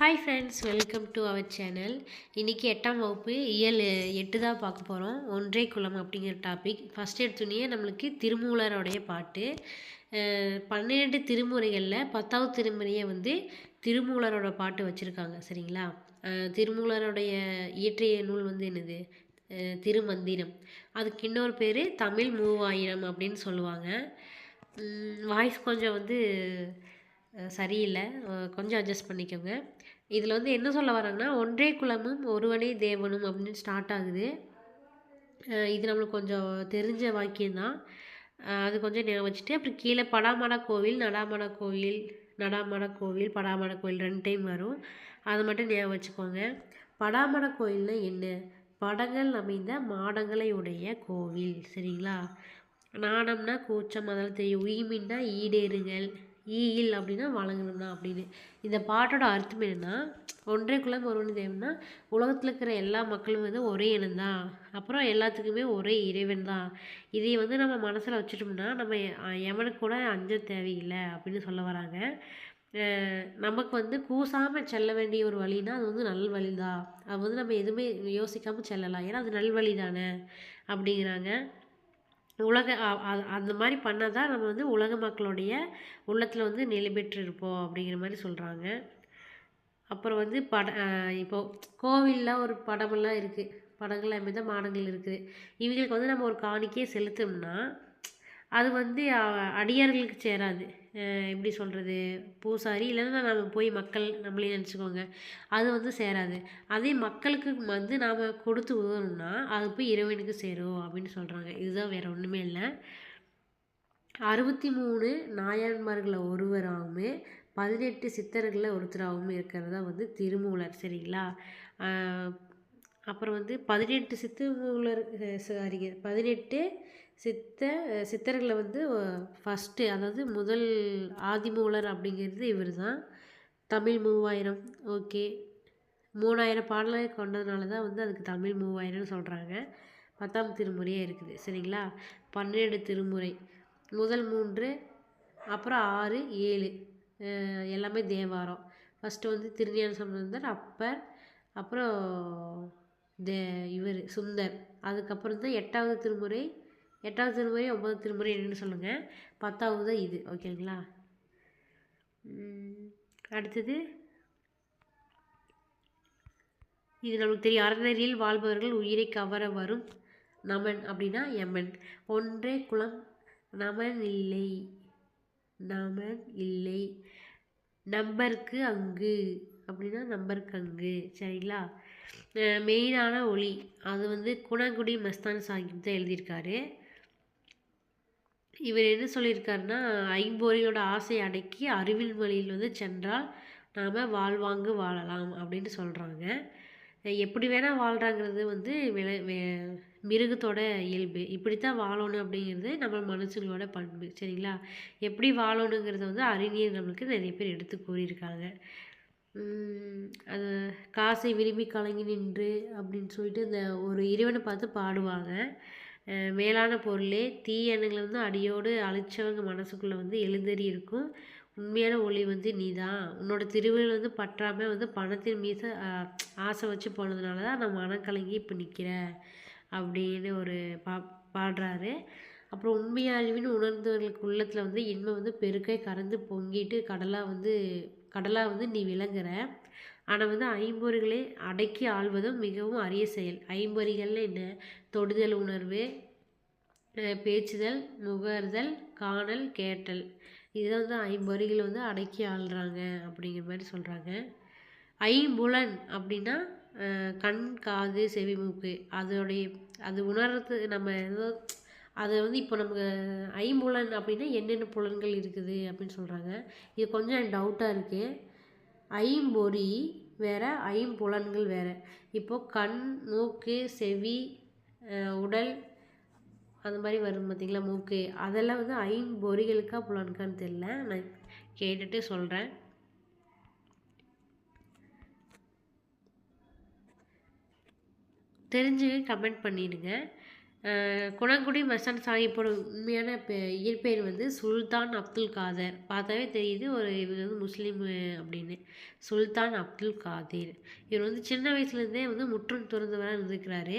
Hi friends welcome to our channel இன்றைக்கி எட்டாம் வகுப்பு இயல் எட்டு தான் பார்க்க போகிறோம் ஒன்றே குளம் அப்படிங்கிற டாபிக் ஃபஸ்ட் எடுத்துனே நம்மளுக்கு திருமூலருடைய பாட்டு. பன்னிரெண்டு திருமுறைகளில் பத்தாவது திருமுறையை வந்து திருமூலரோட பாட்டு வச்சுருக்காங்க சரிங்களா? திருமூலருடைய இயற்றிய நூல் வந்து என்னது? திருமந்திரம். அதுக்கு இன்னொரு பேர் தமிழ் மூவாயிரம் அப்படின்னு சொல்லுவாங்க. வாய்ஸ் கொஞ்சம் வந்து சரியில்லை. கொஞ்சம் அட்ஜஸ்ட் பண்ணிக்கோங்க. இதில் வந்து என்ன சொல்ல வராங்கன்னா ஒன்றே குலமும் ஒருவனே தேவனும் அப்படின்னு ஸ்டார்ட் ஆகுது. இது நம்மளுக்கு கொஞ்சம் தெரிஞ்ச வாக்கியம்தான். அது கொஞ்சம் ஞாபகம் வச்சுட்டு அப்புறம் கீழே படாமடா கோவில் நடாமடா கோவில் நடாமடா கோவில் படாமடா கோவில் ரெண்டு டைம் வரும். அதை மட்டும் ஞாபகம் வச்சுக்கோங்க. படாமட கோவில்னா என்ன? படங்கள் அமைந்த மாடங்களை உடைய கோவில் சரிங்களா? நாணம்னா கூச்சம் அதெல்லாம் தெரியும். உயிமின்னா ஈடேறுங்கள். ஈயில் அப்படின்னா வழங்கணும்னா அப்படின்னு. இந்த பாட்டோட அர்த்தம் என்னென்னா ஒன்றே குலம் ஒருவன் தேவனா உலகத்தில் இருக்கிற எல்லா மக்களும் வந்து ஒரே இனம்தான் அப்புறம் எல்லாத்துக்குமே ஒரே இறைவன் தான் இதை வந்து நம்ம மனசில் வச்சுட்டோம்னா நம்ம எவனுக்கு கூட அஞ்ச தேவையில்லை அப்படின்னு சொல்ல வராங்க. நமக்கு வந்து கூசாமல் செல்ல வேண்டிய ஒரு வழினா அது வந்து நல் வழி தான் அது வந்து நம்ம எதுவுமே யோசிக்காமல் செல்லலாம். ஏன்னா அது நல்வழி தானே அப்படிங்கிறாங்க. உலக அந்த மாதிரி பண்ணால் தான் நம்ம வந்து உலக மக்களுடைய உள்ளத்தில் வந்து நிலை பெற்றிருப்போம் அப்படிங்கிற மாதிரி சொல்கிறாங்க அப்புறம் வந்து பட இப்போது கோவிலில் ஒரு படமெல்லாம் இருக்குது படங்கள் அமைந்த மாடங்கள் இருக்குது இவங்களுக்கு வந்து நம்ம ஒரு காணிக்கையை செலுத்தோம்னா அது வந்து அடியார்களுக்கு சேராது. எப்படி சொல்கிறது பூசாரி இல்லைன்னா நம்ம போய் மக்கள் நம்மளே நினச்சிக்கோங்க அது வந்து சேராது. அதே மக்களுக்கு வந்து நாம் கொடுத்து உதவணும்னா அது போய் இறைவனுக்கு சேரும் அப்படின்னு சொல்கிறாங்க இதுதான் வேறு ஒன்றுமே இல்லை. அறுபத்தி மூணு நாயன்மார்களில் ஒருவராகவும் பதினெட்டு சித்தர்களில் ஒருத்தராகவும் இருக்கிறதா வந்து திருமூலர் சரிங்களா? அப்புறம் வந்து பதினெட்டு சித்தமூலர் சாரிங்க பதினெட்டு சித்த சித்தர்களை வந்து ஃபஸ்ட்டு அதாவது முதல் ஆதிமூலர் அப்படிங்கிறது இவர் தான் தமிழ் மூவாயிரம் ஓகே. மூணாயிரம் பாடலை கொண்டதுனால தான் வந்து அதுக்கு தமிழ் மூவாயிரம்னு சொல்கிறாங்க பத்தாம் திருமுறையே இருக்குது சரிங்களா? பன்னெண்டு திருமுறை முதல் மூன்று அப்புறம் ஆறு ஏழு எல்லாமே தேவாரம். ஃபஸ்ட்டு வந்து திருஞான சம்பந்தர் அப்பர் அப்புறம் தே இவர் சுந்தர். அதுக்கப்புறம் தான் எட்டாவது திருமுறை எட்டாவது திருமுறை ஒன்பதாவது திருமுறை என்னென்னு சொல்லுங்கள் பத்தாவது தான் இது ஓகேங்களா? அடுத்தது. இது நமக்கு தெரியும். அறநெறியில் வாழ்பவர்கள் உயிரை கவர வரும் நமன் அப்படின்னா எமன். ஒன்றே குலம் நமன் இல்லை நமன் இல்லை. நம்பருக்கு அங்கு அப்படின்னா நம்பருக்கு அங்கு சரிங்களா? மெயினான ஒளி அது வந்து குணங்குடி மஸ்தான் சாஹிப் தான் எழுதியிருக்காரு. இவர் என்ன சொல்லியிருக்காருன்னா ஐம்பொறியோட ஆசையை அடக்கி அறிவின் வழியில் வந்து சென்றால் நாம் வாழ்வாங்கு வாழலாம் அப்படின்னு சொல்கிறாங்க எப்படி வேணால் வாழ்கிறாங்கிறது வந்து வில வே- மிருகத்தோட இயல்பு. இப்படித்தான் வாழணும் அப்படிங்கிறது நம்ம மனுஷங்களோட பண்பு சரிங்களா? எப்படி வாழணுங்கிறத வந்து அறிஞர் நம்மளுக்கு நிறைய பேர் எடுத்து கூறியிருக்காங்க. அது காசை விரும்பி கலங்கி நின்று அப்படின்னு சொல்லிட்டு இந்த ஒரு இறைவனை பார்த்து பாடுவாங்க. மேலான பொருளே தீய வந்து அடியோடு அழிச்சவங்க மனசுக்குள்ளே வந்து எழுந்தறி இருக்கும். உண்மையான ஒளி வந்து நீ தான் உன்னோட திருவிழா வந்து பற்றாமல் வந்து பணத்தின் மீது ஆசை வச்சு போனதுனால தான் நான் மனம் கலங்கி இப்போ நிற்கிறேன் அப்படின்னு ஒரு பா பாடுறாரு. அப்புறம் உண்மை உணர்ந்தவர்களுக்கு உள்ளத்தில் வந்து இன்மை வந்து பெருக்கை கறந்து பொங்கிட்டு கடலாக வந்து கடலாக வந்து நீ விளங்குற ஆனால் வந்து ஐம்பொறிகளை அடக்கி ஆள்வதும் மிகவும் அரிய செயல். ஐம்பொறிகளில் என்ன? தொடுதல் உணர்வு பேச்சுதல் முகர்தல் காணல் கேட்டல். இதுதான் வந்து ஐம்பொறிகளை வந்து அடக்கி ஆள்றாங்க அப்படிங்கிற மாதிரி சொல்கிறாங்க ஐம்புலன் அப்படின்னா கண் காது செவி மூக்கு அதோடைய அது உணர்றது நம்ம ஏதோ அதை வந்து இப்போ நமக்கு ஐம்புலன் அப்படின்னா என்னென்ன புலன்கள் இருக்குது அப்படின்னு சொல்கிறாங்க இது கொஞ்சம் டவுட்டாக இருக்குது ஐம்பொறி வேறு ஐம்புலன்கள் வேறு. இப்போது கண் மூக்கு செவி உடல் அந்த மாதிரி வரும் பார்த்திங்களா மூக்கு. அதெல்லாம் வந்து ஐம்பொறிகளுக்கா புலன்கான்னு தெரில நான் கேட்டுட்டு சொல்கிறேன் தெரிஞ்சு கமெண்ட் பண்ணிடுங்க. குணங்குடி மஸ்தான் சாஹிப்போட உண்மையான பெ இயற்பெயர் வந்து சுல்தான் அப்துல் காதர். பார்த்தாவே தெரியுது ஒரு இவர் வந்து முஸ்லீம் அப்படின்னு. சுல்தான் அப்துல் காதிர். இவர் வந்து சின்ன வயசுலேருந்தே வந்து முற்றும் துறந்தவராக இருந்திருக்கிறாரு.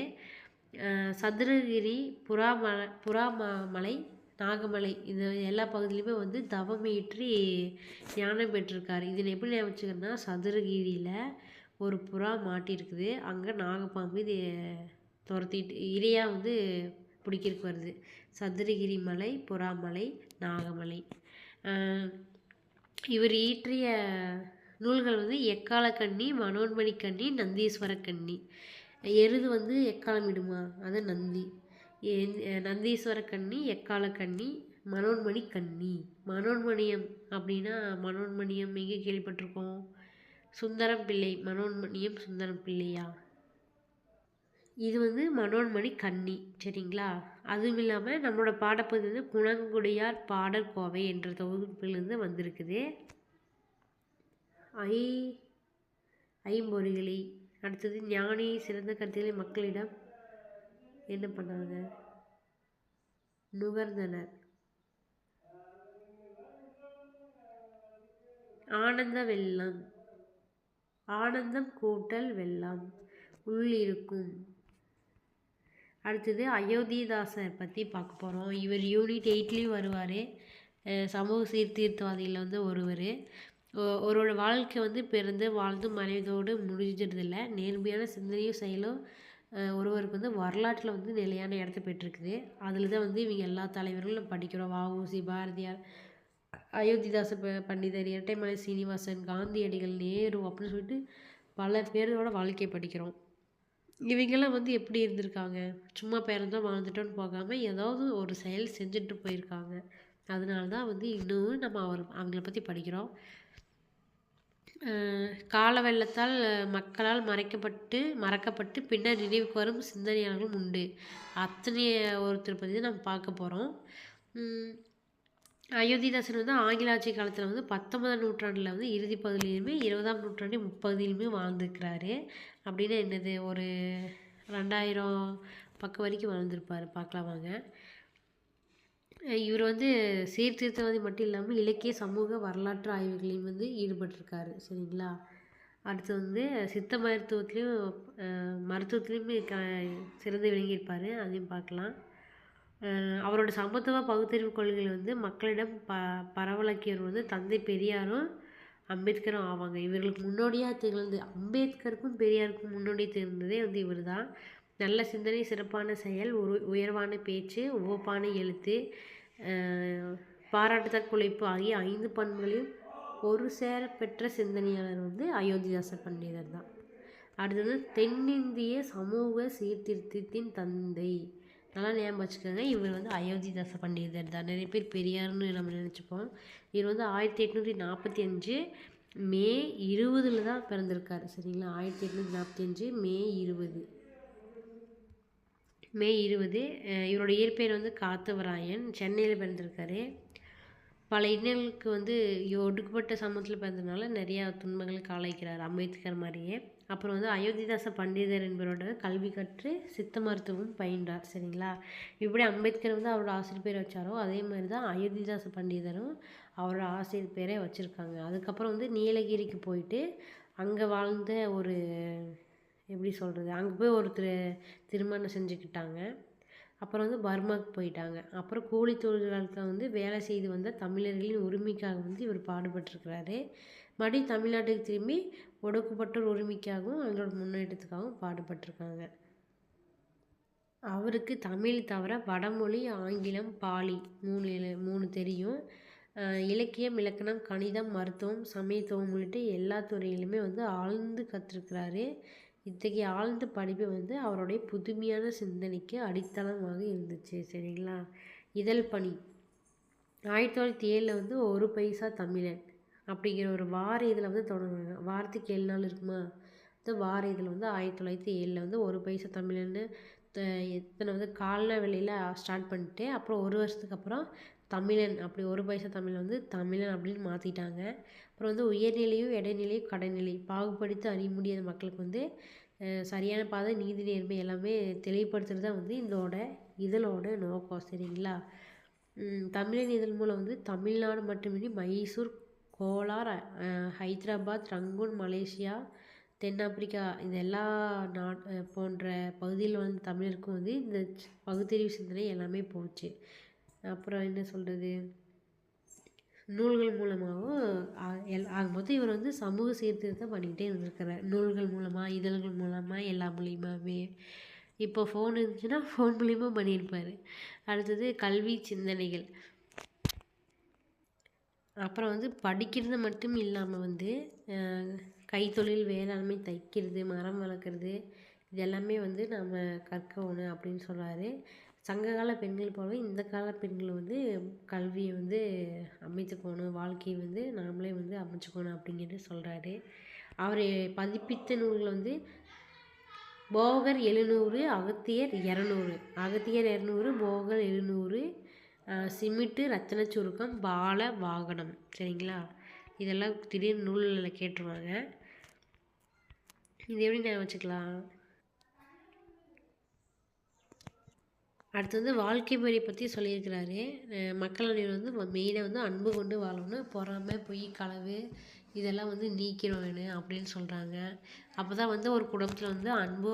சதுரகிரி புறாமலை புறாமலை நாகமலை இந்த எல்லா பகுதியிலுமே வந்து தவமேற்றி ஞானம் பெற்றிருக்காரு. இதில் எப்படி ஞாபகம் வச்சுக்கிறேன்னா சதுரகிரியில் ஒரு புறா மாட்டியிருக்குது அங்கே நாகப்பாம்பு இது துரத்திட்டு இரையாக வந்து பிடிக்கிறதுக்கு வருது. சதுரகிரி மலை புறாமலை நாகமலை. இவர் இயற்றிய நூல்கள் வந்து எக்கால கண்ணி மனோன்மணி கண்ணி நந்தீஸ்வர கண்ணி எருது வந்து எக்காலம் இடுமா? அது நந்தி. நந்தீஸ்வர கண்ணி எக்கால கண்ணி மனோன்மணி கண்ணி மனோன்மணியம் அப்படின்னா மனோன்மணியம் எங்கே கேள்விப்பட்டிருக்கோம்? சுந்தரம் பிள்ளை மனோன்மணியம் சுந்தரம் பிள்ளையா இது வந்து மனோன்மணி கன்னி சரிங்களா? அதுவும் இல்லாமல் நம்மளோட பாடப்பகுதி வந்து குணங்குடியார் பாடல் கோவை என்ற தொகுப்பிலிருந்து வந்திருக்குது. ஐ ஐம்பொறிகளை. அடுத்தது ஞானி சிறந்த கருத்துக்களை மக்களிடம் என்ன பண்ணாங்க? நுகர்ந்தனர். ஆனந்த வெள்ளம். ஆனந்தம் கூட்டல் வெள்ளம். உள்ளிருக்கும். அடுத்தது அயோத்திதாசர் பற்றி பார்க்க போகிறோம் இவர் யூனிட் எயிட்லேயும் வருவார். சமூக சீர்திருத்தவாதியில் வந்து ஒருவர். ஒருவரோட வாழ்க்கை வந்து பிறந்து வாழ்ந்து மறைவதோடு முடிஞ்சிடுறதில்ல. நேர்மையான சிந்தனையும் செயலும் ஒருவருக்கு வந்து வரலாற்றில் வந்து நிலையான இடத்த பெற்றிருக்குது. அதில் தான் வந்து இவங்க எல்லா தலைவர்களும் படிக்கிறோம். வஉசி பாரதியார் அயோத்திதாச பண்டிதர் இரட்டைமலை சீனிவாசன் காந்தியடிகள் நேரு அப்படின்னு சொல்லிட்டு பல பேரோட வாழ்க்கையை படிக்கிறோம். இவங்கெல்லாம் வந்து எப்படி இருந்திருக்காங்க? சும்மா பிறந்தோம் வாழ்ந்துட்டோன்னு போகாமல் ஏதாவது ஒரு செயல் செஞ்சுட்டு போயிருக்காங்க. அதனால தான் வந்து இன்னும் நம்ம அவர் அவங்கள பற்றி படிக்கிறோம். கால வெள்ளத்தால் மக்களால் மறைக்கப்பட்டு மறக்கப்பட்டு பின்னர் நினைவுக்கு வரும் சிந்தனையாளர்களும் உண்டு. அத்தனைய ஒருத்தர் பற்றி நம்ம பார்க்க போகிறோம் அயோத்திதாசன் வந்து ஆங்கில ஆட்சி காலத்தில் வந்து பத்தொன்பதாம் நூற்றாண்டில் வந்து இறுதி பகுதியிலுமே இருபதாம் நூற்றாண்டு முப்பகுதியிலுமே வாழ்ந்துருக்கிறாரு. அப்படின்னா என்னது ஒரு ரெண்டாயிரம் பக்கம் வரைக்கும் வளர்ந்துருப்பார். பார்க்கலாம் வாங்க. இவர் வந்து சீர்திருத்தவாதி மட்டும் இல்லாமல் இலக்கிய சமூக வரலாற்று ஆய்வுகளையும் வந்து ஈடுபட்டிருக்காரு. சரிங்களா? அடுத்து வந்து சித்த மருத்துவத்துலேயும் மருத்துவத்துலேயுமே க சிறந்து விளங்கியிருப்பார். அதையும் பார்க்கலாம். அவரோட சமத்துவ பகுத்தறிவு கொள்கைகள் வந்து மக்களிடம் ப பரவலாக்கியவர் வந்து தந்தை பெரியாரும் அம்பேத்கரும் ஆவாங்க. இவர்களுக்கு முன்னோடியாக திகழ்ந்து அம்பேத்கருக்கும் பெரியாருக்கும் முன்னோடியாக திகழ்ந்ததே வந்து இவர் தான் நல்ல சிந்தனை சிறப்பான செயல் ஒரு உயர்வான பேச்சு உவப்பான எழுத்து பாராட்டுதற் உழைப்பு ஆகிய ஐந்து பண்புகளையும் ஒரு சேர பெற்ற சிந்தனையாளர் வந்து அயோத்திதாச பண்டிதர் தான் அடுத்தது தென்னிந்திய சமூக சீர்திருத்தத்தின் தந்தை. நல்லா ஞாபகம் வச்சுக்கோங்க. இவர் வந்து அயோத்தி தச பண்டிதர் தான். நிறைய பேர் பெரியார்னு நம்ம நினச்சிப்போம். இவர் வந்து ஆயிரத்தி எட்நூற்றி நாற்பத்தி அஞ்சு மே இருபதில் தான் பிறந்திருக்காரு. சரிங்களா? ஆயிரத்தி எட்நூற்றி நாற்பத்தி அஞ்சு மே இருபது. மே இருபது இவரோட இயற்பெயர் வந்து காத்தவராயன். சென்னையில் பிறந்திருக்காரு. பல இன்னல்களுக்கு வந்து ஒடுக்கப்பட்ட சமூகத்தில் பிறந்ததுனால நிறையா துன்பங்களுக்கு ஆளாய்க்கிறார் அம்பேத்கர் மாதிரியே. அப்புறம் வந்து அயோத்திதாச பண்டிதர் என்பவரோட கல்வி கற்று சித்த மருத்துவம் பயின்றார் சரிங்களா? இப்படி அம்பேத்கர் வந்து அவரோட ஆசிரியர் பேரை வச்சாரோ அதே மாதிரி தான் அயோத்திதாச பண்டிதரும் அவரோட ஆசிரியர் பேரே வச்சுருக்காங்க. அதுக்கப்புறம் வந்து நீலகிரிக்கு போயிட்டு அங்கே வாழ்ந்த ஒரு எப்படி சொல்கிறது அங்கே போய் ஒருத்தர் திருமணம் செஞ்சுக்கிட்டாங்க. அப்புறம் வந்து பர்மாவுக்கு போயிட்டாங்க. அப்புறம் கூலி தொழிலாளர்கள் வந்து வேலை செய்து வந்த தமிழர்களின் உரிமைக்காக வந்து இவர் பாடுபட்டிருக்கிறாரு. மறுபடியும் தமிழ்நாட்டுக்கு திரும்பி ஒடுக்கப்பட்டோர் உரிமைக்காகவும் அவங்களோட முன்னேற்றத்துக்காகவும் பாடுபட்டிருக்காங்க. அவருக்கு தமிழ் தவிர வடமொழி ஆங்கிலம் பாலி மூணு மூணு தெரியும். இலக்கியம் இலக்கணம் கணிதம் மருத்துவம் சமயத்துவம் உள்ளிட்ட எல்லா துறையிலுமே வந்து ஆழ்ந்து கற்றுருக்கிறாரு இத்தகைய ஆழ்ந்த படிப்பு வந்து அவருடைய புதுமையான சிந்தனைக்கு அடித்தளமாக இருந்துச்சு சரிங்களா? இதழ் பணி. ஆயிரத்தி தொள்ளாயிரத்தி ஏழில் வந்து ஒரு பைசா தமிழன். அப்படிங்கிற ஒரு வார இதில் வந்து தொடங்குறாங்க வாரத்துக்கு ஏழு நாள் இருக்குமா? இந்த வார இதில் வந்து ஆயிரத்தி தொள்ளாயிரத்தி ஏழில் வந்து ஒரு பைசா தமிழ்னு எத்தனை வந்து கால்நா வெளியில் ஸ்டார்ட் பண்ணிட்டு அப்புறம் ஒரு வருஷத்துக்கு அப்புறம் தமிழன் அப்படி ஒரு பைசா தமிழ் வந்து தமிழன் அப்படின்னு மாற்றிட்டாங்க அப்புறம் வந்து உயர்நிலையும் இடைநிலையும் கடைநிலை பாகுபடுத்தி அறிய முடியாத மக்களுக்கு வந்து சரியான பாதை நீதி நேர்மை எல்லாமே தெளிவுபடுத்துறது தான் வந்து இதோட இதழோட நோக்கம் சரிங்களா? தமிழன் இதழ் மூலம் வந்து தமிழ்நாடு மட்டுமின்றி மைசூர் கோலார் ஹைதராபாத் ரங்கூன் மலேசியா தென்னாப்பிரிக்கா இது எல்லா நாட் போன்ற பகுதியில் வந்து தமிழருக்கும் வந்து இந்த பகுத்தறிவு சிந்தனை எல்லாமே போச்சு. அப்புறம் என்ன சொல்கிறது நூல்கள் மூலமாகவும் எல் ஆக மொத்தம் இவர் வந்து சமூக சீர்திருத்தம் பண்ணிக்கிட்டே இருந்திருக்கிறார். நூல்கள் மூலமாக இதழ்கள் மூலமாக எல்லா மூலியமாகவே இப்போ ஃபோன் இருந்துச்சுன்னா ஃபோன் மூலியமாக பண்ணியிருப்பார். அடுத்தது கல்வி சிந்தனைகள். அப்புறம் வந்து படிக்கிறது மட்டும் இல்லாமல் வந்து கைத்தொழில் வேளாண்மை தைக்கிறது மரம் வளர்க்குறது இது எல்லாமே வந்து நம்ம கற்கணும் அப்படின்னு சொல்கிறாரு சங்ககால பெண்கள் போலவே இந்த கால பெண்கள் வந்து கல்வியை வந்து அமைத்துக்கணும் வாழ்க்கையை வந்து நாமளே வந்து அமைச்சுக்கணும் அப்படிங்கிறது சொல்கிறாரு அவர் பதிப்பித்த நூல்கள் வந்து போகர் எழுநூறு அகத்தியர் இரநூறு. அகத்தியர் இரநூறு போகர் எழுநூறு சிமிட்டு ரத்தன சுருக்கம் பால வாகனம். சரிங்களா? இதெல்லாம் திடீர்னு நூலில் கேட்டுருவாங்க. இது எப்படி நான் வச்சுக்கலாம்? அடுத்து வந்து வாழ்க்கை முறை பற்றி சொல்லியிருக்கிறாரு. மக்கள் அனைவரும் வந்து மெயினாக வந்து அன்பு கொண்டு வாழணும். பொறாமை பொய் களவு இதெல்லாம் வந்து நீக்கிடணும் அப்படின்னு சொல்கிறாங்க அப்போ தான் வந்து ஒரு குடும்பத்தில் வந்து அன்பு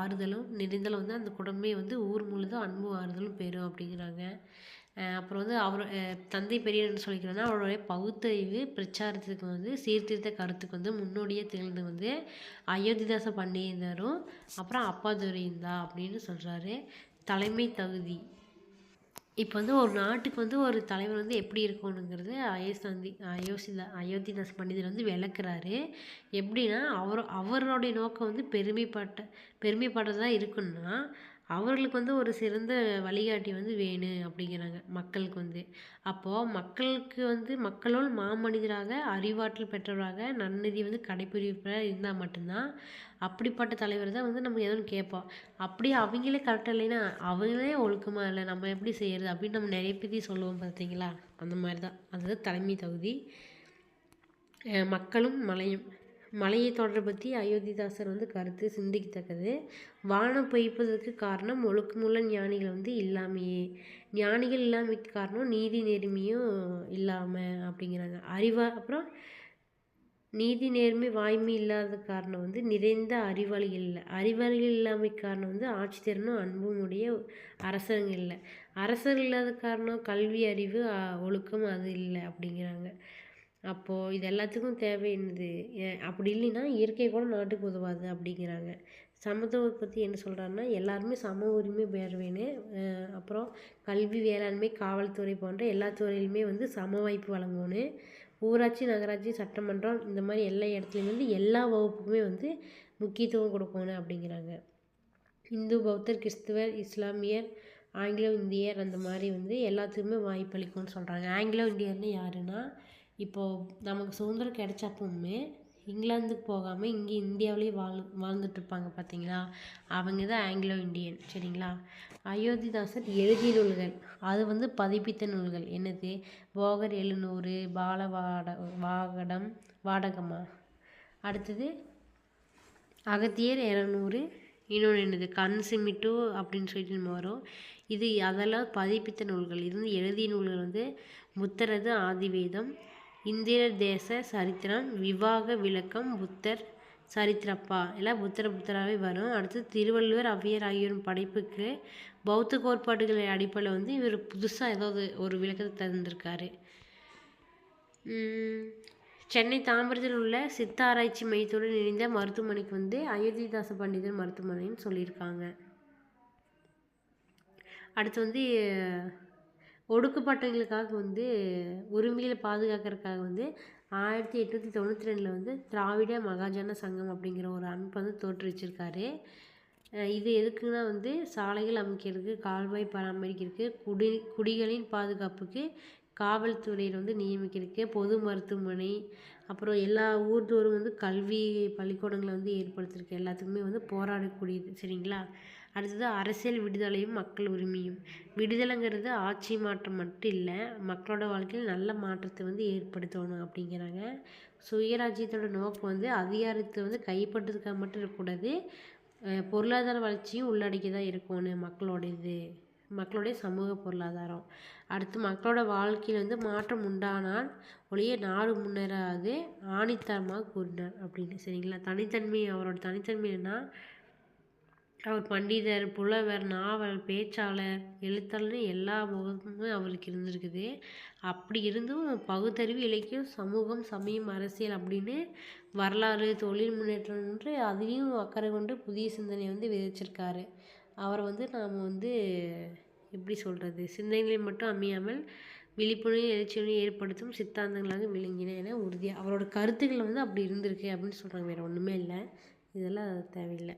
ஆறுதலும் நிறைந்தாலும் வந்து அந்த குடும்பமே வந்து ஊர் முழுதும் அன்பும் ஆறுதலும் பெறும் அப்படிங்கிறாங்க. அப்புறம் வந்து அவர் தந்தை பெரியார் என்ன சொல்லிக்கிறாருன்னா அவருடைய பகுத்தறிவு பிரச்சாரத்துக்கு வந்து சீர்திருத்த கருத்துக்கு வந்து முன்னோடியாக திகழ்ந்து வந்து அயோத்திதாச பண்டிதரும் அப்புறம் அப்பாதுரையும் தான் அப்படின்னு சொல்கிறாரு தலைமை தகுதி. இப்போ வந்து ஒரு நாட்டுக்கு வந்து ஒரு தலைவர் வந்து எப்படி இருக்கணுங்கிறது அயோசந்தி அயோசிதா அயோத்திதாஸ் பண்டிதர் வந்து விளக்குறாரு. எப்படின்னா அவர் அவருடைய நோக்கம் வந்து பெருமைப்பட்ட பெருமைப்பட்டதாக இருக்குன்னா அவர்களுக்கு வந்து ஒரு சிறந்த வழிகாட்டி வந்து வேணும் அப்படிங்கிறாங்க மக்களுக்கு வந்து. அப்போது மக்களுக்கு வந்து மக்களுள் மாமனிதராக அறிவாற்றல் பெற்றவராக நன்னதி வந்து கடைப்பிடிப்பதாக இருந்தால் மட்டும்தான் அப்படிப்பட்ட தலைவர் தான் வந்து நம்ம எதுவும் கேட்போம். அப்படியே அவங்களே கரெக்டாக இல்லைன்னா அவங்களே ஒழுக்கமாக இல்லை நம்ம எப்படி செய்கிறது அப்படின்னு நம்ம நிறைய பேத்தி சொல்லுவோம் பார்த்தீங்களா? அந்த மாதிரி தான். அதுதான் தலைமை தகுதி. மக்களும் மலையும். மலையை தொடர் பற்றி அயோத்திதாசர் வந்து கருத்து சிந்திக்கத்தக்கது. வானம் பொய்ப்பதற்கு காரணம் ஒழுக்கமுள்ள ஞானிகள் வந்து இல்லாமையே. ஞானிகள் இல்லாமைக்கு காரணம் நீதி நேர்மையும் இல்லாமல் அப்படிங்கிறாங்க. அறிவா அப்புறம் நீதி நேர்மை வாய்மை இல்லாத காரணம் வந்து நிறைந்த அறிவாளிகள் இல்லை. அறிவாளிகள் இல்லாமை காரணம் வந்து ஆட்சித்திறனும் அன்பும் உடைய அரசர்கள் இல்லை. அரசர்கள் இல்லாத காரணம் கல்வி அறிவு ஒழுக்கம் அது இல்லை அப்படிங்கிறாங்க. அப்போது இது எல்லாத்துக்கும் தேவை என்னது அப்படி இல்லைன்னா இயற்கை கூட நாட்டுக்கு உதவாது அப்படிங்கிறாங்க. சமத்துவத்தை பற்றி என்ன சொல்கிறாருன்னா எல்லாருமே சம உரிமை பெற வேணும் அப்புறம் கல்வி வேளாண்மை காவல்துறை போன்ற எல்லா துறையிலுமே வந்து சம வாய்ப்பு வழங்கணும் ஊராட்சி நகராட்சி சட்டமன்றம் இந்த மாதிரி எல்லா இடத்துலையும் வந்து எல்லா வகுப்புக்குமே வந்து முக்கியத்துவம் கொடுக்கணும் அப்படிங்கிறாங்க. இந்து பௌத்தர் கிறிஸ்துவர் இஸ்லாமியர் ஆங்கிலோ இந்தியர் அந்த மாதிரி வந்து எல்லாத்துக்குமே வாய்ப்பளிக்கும்னு சொல்கிறாங்க ஆங்கிலோ இந்தியர்னு யாருன்னா இப்போது நமக்கு சுதந்திரம் கிடைச்சப்பவுமே இங்கிலாந்துக்கு போகாமல் இங்கே இந்தியாவிலேயே வாழ் வாழ்ந்துட்டுருப்பாங்க பார்த்தீங்களா அவங்க தான் ஆங்கிலோ இண்டியன் சரிங்களா? அயோத்திதாசர் எழுதிய நூல்கள். அது வந்து பதிப்பித்த நூல்கள். என்னது? போகர் எழுநூறு பாலவாட வாகடம் வாடகமா? அடுத்தது அகத்தியர் இரநூறு இன்னொன்று என்னது? கண் சிமிட்டு அப்படின்னு சொல்லிட்டு நம்ம வரும். இது அதெல்லாம் பதிப்பித்த நூல்கள். இது வந்து எழுதிய நூல்கள் வந்து முத்தரது ஆதிவேதம் இந்திர தேச சரித்திரம் விவாக விளக்கம் புத்தர் சரித்திரப்பா. எல்லாம் புத்தர புத்தராகவே வரும். அடுத்து திருவள்ளுவர் அவ்வியர் ஆகியோரின் படைப்புக்கு பௌத்த கோட்பாடுகளை அடிப்படையில் வந்து இவர் புதுசாக ஏதாவது ஒரு விளக்கத்தை தந்திருக்காரு. சென்னை தாம்பரத்தில் உள்ள சித்த ஆராய்ச்சி மையத்துடன் இணைந்த மருத்துவமனைக்கு வந்து அயோத்திதாச பண்டிதர் மருத்துவமனைன்னு சொல்லியிருக்காங்க. அடுத்து வந்து ஒடுக்கப்பட்டவங்களுக்காக வந்து உரிமைகளை பாதுகாக்கிறதுக்காக வந்து ஆயிரத்தி எட்நூற்றி தொண்ணூற்றி ரெண்டில் வந்து திராவிட மகாஜன சங்கம் அப்படிங்கிற ஒரு அமைப்பு வந்து தோற்றுவிச்சிருக்காரு இது எதுக்குன்னா வந்து சாலைகள் அமைக்கிறதுக்கு கால்வாய் பராமரிக்கிறதுக்கு குடி குடிகளின் பாதுகாப்புக்கு காவல்துறையில் வந்து நியமிக்கிறதுக்கு பொது மருத்துவமனை அப்புறம் எல்லா ஊர்தோறும் வந்து கல்வி பள்ளிக்கூடங்களை வந்து ஏற்படுத்தியிருக்கு. எல்லாத்துக்குமே வந்து போராடக்கூடியது சரிங்களா? அடுத்தது அரசியல் விடுதலையும் மக்கள் உரிமையும். விடுதலைங்கிறது ஆட்சி மாற்றம் மட்டும் இல்லை மக்களோட வாழ்க்கையில் நல்ல மாற்றத்தை வந்து ஏற்படுத்தணும் அப்படிங்கிறாங்க. சுயராஜ்யத்தோட நோக்கம் வந்து அதிகாரத்தை வந்து கைப்பற்றதுக்காக மட்டும் இருக்கக்கூடாது. பொருளாதார வளர்ச்சியும் உள்ளடக்கி தான் இருக்கணும் மக்களோட இது மக்களுடைய சமூக பொருளாதாரம். அடுத்து மக்களோட வாழ்க்கையில் வந்து மாற்றம் உண்டானால் ஒழிய நாடு முன்னேறாது ஆணித்தரமாக கூறினார் அப்படின்னு. சரிங்களா? தனித்தன்மை அவரோட தனித்தன்மை என்ன அவர் பண்டிதர் புலவர் நாவல் பேச்சாளர் எழுத்தாளர்னு எல்லா முகமும் அவருக்கு இருந்திருக்குது. அப்படி இருந்தும் பகுத்தறிவு இலக்கியம் சமூகம் சமயம் அரசியல் அப்படின்னு வரலாறு தொழில் முன்னேற்றம் என்று அதிலையும் அக்கறை கொண்டு புதிய சிந்தனை வந்து விதைச்சிருக்காரு. அவரை வந்து நாம் வந்து எப்படி சொல்கிறது சிந்தனைகளை மட்டும் அமையாமல் விழிப்புணர்வு எழுச்சியுடன் ஏற்படுத்தும் சித்தாந்தங்களாக விளங்கின என உறுதியாக அவரோட கருத்துக்கள் வந்து அப்படி இருந்திருக்கு அப்படின்னு சொல்கிறாங்க வேறு ஒன்றுமே இல்லை. இதெல்லாம் தேவையில்லை.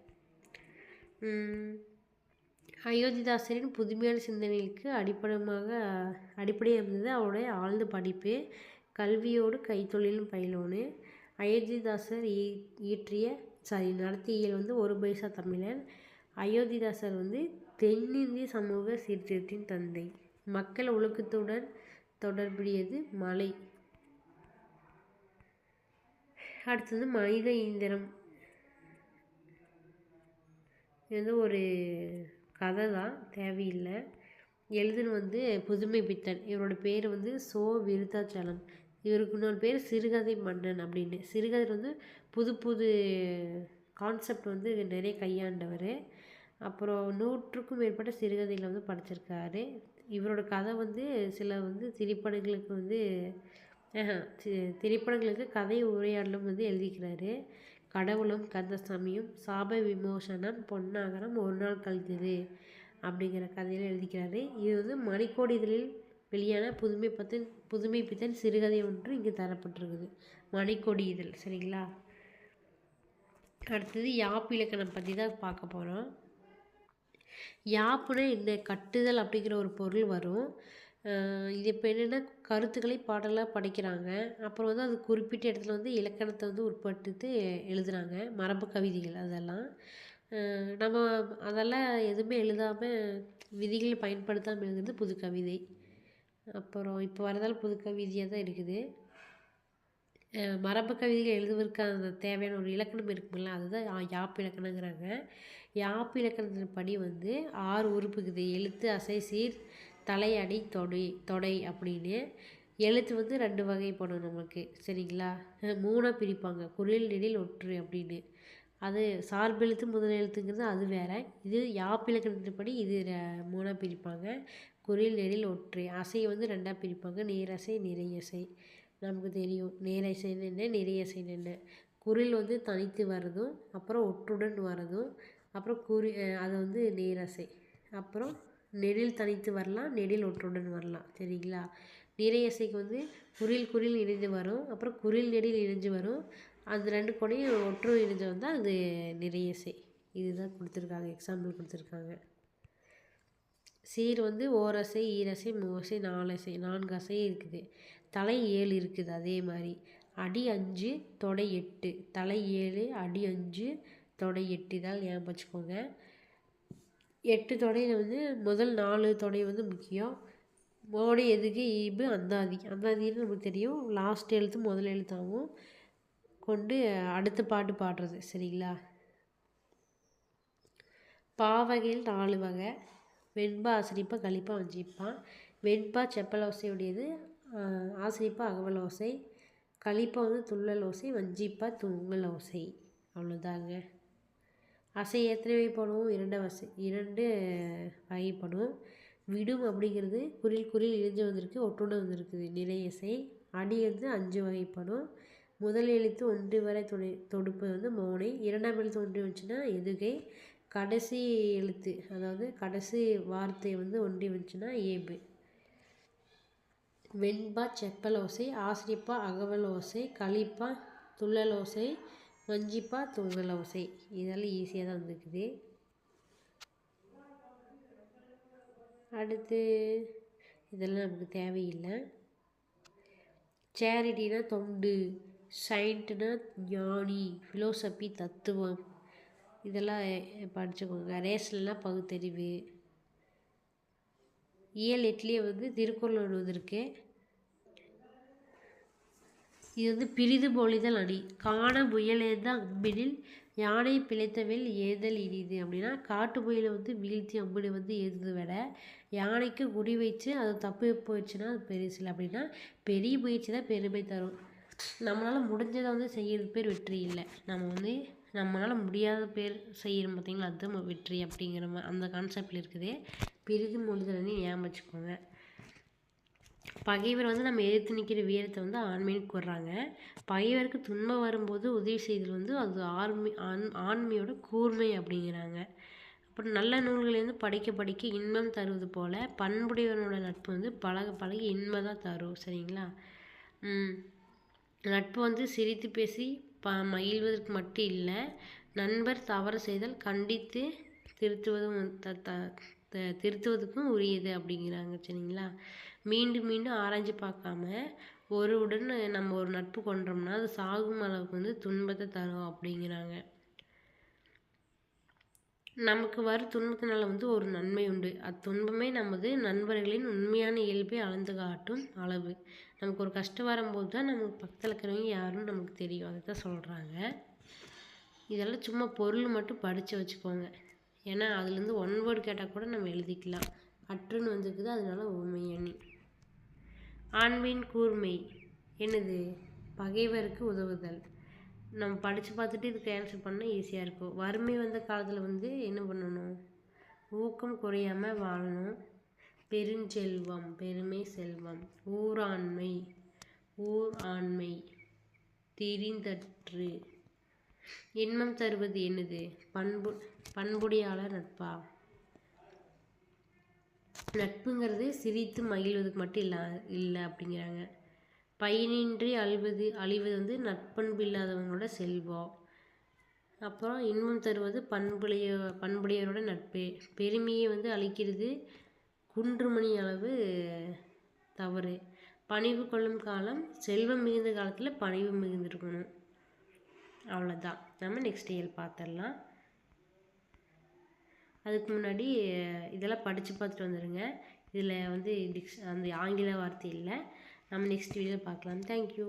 அயோத்திதாசரின் புதுமையான சிந்தனைகளுக்கு அடிப்படமாக அடிப்படையாக இருந்தது அவருடைய ஆழ்ந்த படிப்பு கல்வியோடு கைத்தொழிலும் பயிலோன்னு அயோத்திதாசர் ஈ இயற்றிய சாரி நடத்திய இயல் வந்து ஒரு பைசா தமிழன். அயோத்திதாசர் வந்து தென்னிந்திய சமூக சீர்திருத்தின் தந்தை. மக்கள் ஒழுக்கத்துடன் தொடர்புடையது மலை. அடுத்தது மனித இயந்திரம். இது வந்து ஒரு கதை தான் தேவையில்லை. எழுதுன வந்து புதுமை பித்தன். இவரோட பேர் வந்து சோ விருத்தாச்சலம். இவருக்கு இன்னொரு பேர் சிறுகதை மன்னன் அப்படின்னு. சிறுகதை வந்து புது புது கான்செப்ட் வந்து நிறைய கையாண்டவர். அப்புறம் நூற்றுக்கும் மேற்பட்ட சிறுகதைகளை வந்து படிச்சிருக்காரு. இவரோட கதை வந்து சில வந்து திரைப்படங்களுக்கு வந்து திரைப்படங்களுக்கு கதை உரையாடலும் வந்து எழுதிக்கிறாரு. கடவுளும் கந்தசாமியும் சாப விமோசனம் பொன்னாகரம் ஒரு நாள் கழித்தது அப்படிங்கிற கதையில் எழுதிக்கிறாரு. இது வந்து மணிக்கோடி இதழில் வெளியான புதுமை பத்தன் புதுமை பித்தன் சிறுகதை ஒன்று இங்கே தரப்பட்டிருக்குது. மணிக்கொடி இதழ் சரிங்களா? அடுத்தது யாப் இலக்கணம் பற்றி தான் பார்க்க போகிறோம் யாப்புனா என்ன? கட்டுதல் அப்படிங்கிற ஒரு பொருள் வரும். இது இப்போ என்னென்னா கருத்துக்களை பாடலாக படைக்கிறாங்க. அப்புறம் வந்து அது குறிப்பிட்ட இடத்துல வந்து இலக்கணத்தை வந்து உட்படுத்து எழுதுகிறாங்க மரபு கவிதைகள் அதெல்லாம். நம்ம அதெல்லாம் எதுவுமே எழுதாமல் விதிகளை பயன்படுத்தாமல் எழுதுறது புது கவிதை. அப்புறம் இப்போ வரதால் புது கவிதையாக தான் இருக்குது. மரபு கவிதைகள் எழுதுவதற்கான தேவையான ஒரு இலக்கணம் இருக்குமில்ல அதுதான் யாப்பு இலக்கணங்கிறாங்க. யாப்பு இலக்கணத்தின் படி வந்து ஆறு உறுப்புக்குது. எழுத்து அசை சீர் தலையடி தொடை தொடை அப்படின்னு எழுத்து வந்து ரெண்டு வகைப்படும் நம்மளுக்கு சரிங்களா? மூணாக பிரிப்பாங்க குரில் நெடில் ஒற்று அப்படின்னு. அது சார்பெழுத்து முதல் எழுத்துங்கிறது அது வேறு. இது யாப்பிலக்கணத்தின்படி இது மூணாக பிரிப்பாங்க குரில் நெடில் ஒற்று. அசையை வந்து ரெண்டாக பிரிப்பாங்க நேரசை நிறையசை. நமக்கு தெரியும் நேரசைன்னு என்ன நிறையசைன்னு என்ன குரில் வந்து தனித்து வர்றதும் அப்புறம் ஒற்றுடன் வர்றதும் அப்புறம் குறி அது வந்து நேரசை. அப்புறம் நெடில் தனித்து வரலாம் நெடில் ஒற்றுடன் வரலாம் சரிங்களா? நிறையசைக்கு வந்து குரில் குரில் இணைந்து வரும் அப்புறம் குரில் நெடில் இணைஞ்சு வரும். அந்த ரெண்டு கொடையும் ஒற்று இணைஞ்சு வந்தால் அது நிறையசை இதுதான் கொடுத்துருக்காங்க எக்ஸாம்பிள் கொடுத்துருக்காங்க. சீர் வந்து ஓரசை ஈரசை மூவசை நாலசை நான்கு அசை இருக்குது. தலை ஏழு இருக்குது அதே மாதிரி. அடி அஞ்சு தொடை எட்டு. தலை ஏழு அடி அஞ்சு தொடை எட்டு. இதால் ஞாபகம் வச்சுக்கோங்க. எட்டு துணையில் வந்து முதல் நாலு துணை வந்து முக்கியம். மோடி எதுக்கு? ஈபு அந்தாதி. அந்தாதின்னு நமக்கு தெரியும். லாஸ்ட் எழுத்து முதல் எழுத்தாகவும் கொண்டு அடுத்த பாட்டு பாடுறது. சரிங்களா? பாவகையில் நாலு வகை. வெண்பா ஆசிரிப்பா கழிப்பா வஞ்சிப்பா. வெண்பா செப்பல் ஓசையுடையது. ஆசிரிப்பா அகவல் ஓசை. கழிப்பா வந்து துள்ளல் ஓசை. வஞ்சிப்பா துங்கல் ஓசை. அவ்வளோதாங்க அசை எத்தனை வகைப்படும் இரண்டு வசை இரண்டு வகைப்படும் விடும் அப்படிங்கிறது குரில் குரில் இழிஞ்சு வந்திருக்கு ஒட்டுண்டு வந்திருக்குது. நிறையசை அடி வந்து அஞ்சு வகைப்படும் முதல் எழுத்து ஒன்று வரை துணை தொடுப்பு வந்து மோனை. இரண்டாம் எழுத்து ஒன்று வந்துச்சுன்னா எதுகை. கடைசி எழுத்து அதாவது கடைசி வார்த்தை வந்து ஒன்றி வந்துச்சுன்னா ஏபு. வெண்பா செப்பல் ஓசை ஆசிரியப்பா அகவல் ஓசை களிப்பா துள்ளல் ஓசை வஞ்சிப்பா தூங்கல் ஓசை இதெல்லாம் ஈஸியாக தான் வந்துருக்குது. அடுத்து இதெல்லாம் நமக்கு தேவையில்லை. சேரிட்டினா தொண்டு சயின்ட்டுனா ஞானி ஃபிலோசபி தத்துவம். இதெல்லாம் படிச்சுக்கோங்க. ரேஷனல்னால் பகுத்தறிவு. இயல் எட்லேயே வந்து திருக்குறள் ஒன்று வந்திருக்கு இது வந்து பிரிது பொழிதல் அணி காண முயலேந்த அம்பினில் யானை பிழைத்தவில் ஏதல் இனிது அப்படின்னா காட்டு புயலை வந்து வீழ்த்தி அம்பினை வந்து ஏதுது விட யானைக்கு குடி வச்சு அது தப்பு போயிடுச்சுன்னா அது பெருசில் அப்படின்னா பெரிய முயற்சி தான் பெருமை தரும். நம்மளால் முடிஞ்சதை வந்து செய்கிறது பேர் வெற்றி இல்லை. நம்ம வந்து நம்மளால் முடியாத பேர் செய்கிறோம் பார்த்தீங்களா அதுதான் வெற்றி அப்படிங்கிற மாதிரி அந்த கான்செப்டில் இருக்குது. பிரிது மொழிதல் ஞாபகம் வச்சுக்கோங்க. பகைவர் வந்து நம்ம எதிர்த்து நிற்கிற வீரத்தை வந்து ஆண்மைன்னு கூறுறாங்க. பகைவருக்கு துன்பம் வரும்போது உதவி செய்தல் வந்து அது ஆர்மி ஆண் ஆண்மையோட கூர்மை அப்படிங்கிறாங்க. அப்புறம் நல்ல நூல்கள்லேருந்து படிக்க படிக்க இன்பம் தருவது போல் பண்புடையவனோட நட்பு வந்து பழக பழகி இன்பம் தான் தரும். சரிங்களா? நட்பு வந்து சிரித்து பேசி ப மகிழ்வதற்கு மட்டும் இல்லை நண்பர் தவறு செய்தால் கண்டித்து திருத்துவதும் த த திருத்துவதுக்கும் உரியது அப்படிங்கிறாங்க. சரிங்களா? மீண்டும் மீண்டும் ஆராய்ஞ்சு பார்க்காம ஒருவருடன் நம்ம ஒரு நட்பு கொண்டோம்னா அது சாகும் அளவுக்கு வந்து துன்பத்தை தரும் அப்படிங்கிறாங்க. நமக்கு வர துன்பத்தினால வந்து ஒரு நன்மை உண்டு. அத்துன்பமே நமது நண்பர்களின் உண்மையான இயல்பை அளந்து காட்டும் அளவு. நமக்கு ஒரு கஷ்டம் வரும்போது தான் நமக்கு பக்கத்தில் இருக்கிறவங்க யாருன்னு நமக்கு தெரியும். அதை தான் சொல்கிறாங்க இதெல்லாம் சும்மா பொருள் மட்டும் படித்து வச்சுக்கோங்க. ஏன்னா அதுலேருந்து ஒன் வேர்டு கேட்டால் கூட நம்ம எழுதிக்கலாம். அற்றுன்னு வந்துருக்குது அதனால உண்மையானி ஆண்மையின் கூர்மை என்னது பகைவருக்கு உதவுதல். நம்ம படித்து பார்த்துட்டு இதுக்கு ஆன்சர் பண்ணால் ஈஸியாக இருக்கும். வறுமை வந்த காலத்தில் வந்து என்ன பண்ணணும்? ஊக்கம் குறையாமல் வாழணும். பெருஞ்செல்வம் பெருமை செல்வம். ஊராண்மை ஊர் ஆண்மை திரிந்தற்று. இன்பம் தருவது என்னது? பண்பு பண்புடையாளர் நட்பா? நட்புங்கிறது சிரித்து மகிழ்வதுக்கு மட்டும் இல்லை இல்லை அப்படிங்கிறாங்க. பயனின்றி அழிவது அழிவது வந்து நட்பண்பு இல்லாதவங்களோட செல்வம். அப்புறம் இன்பம் தருவது பண்புடைய பண்புடையவரோட நட்பு. பெருமையை வந்து அழிக்கிறது குன்றுமணி அளவு தவறு. பணிவு கொள்ளும் காலம் செல்வம் மிகுந்த காலத்தில் பணிவு மிகுந்திருக்கணும். அவ்வளோதான் நம்ம நெக்ஸ்ட் இயர் பார்த்துடலாம். அதுக்கு முன்னாடி இதெல்லாம் படித்து பார்த்துட்டு வந்துடுங்க இதில் வந்து டிக்ஸ் அந்த ஆங்கில வார்த்தை இல்லை. நம்ம நெக்ஸ்ட் வீடியோவில் பார்க்கலாம். தேங்க்யூ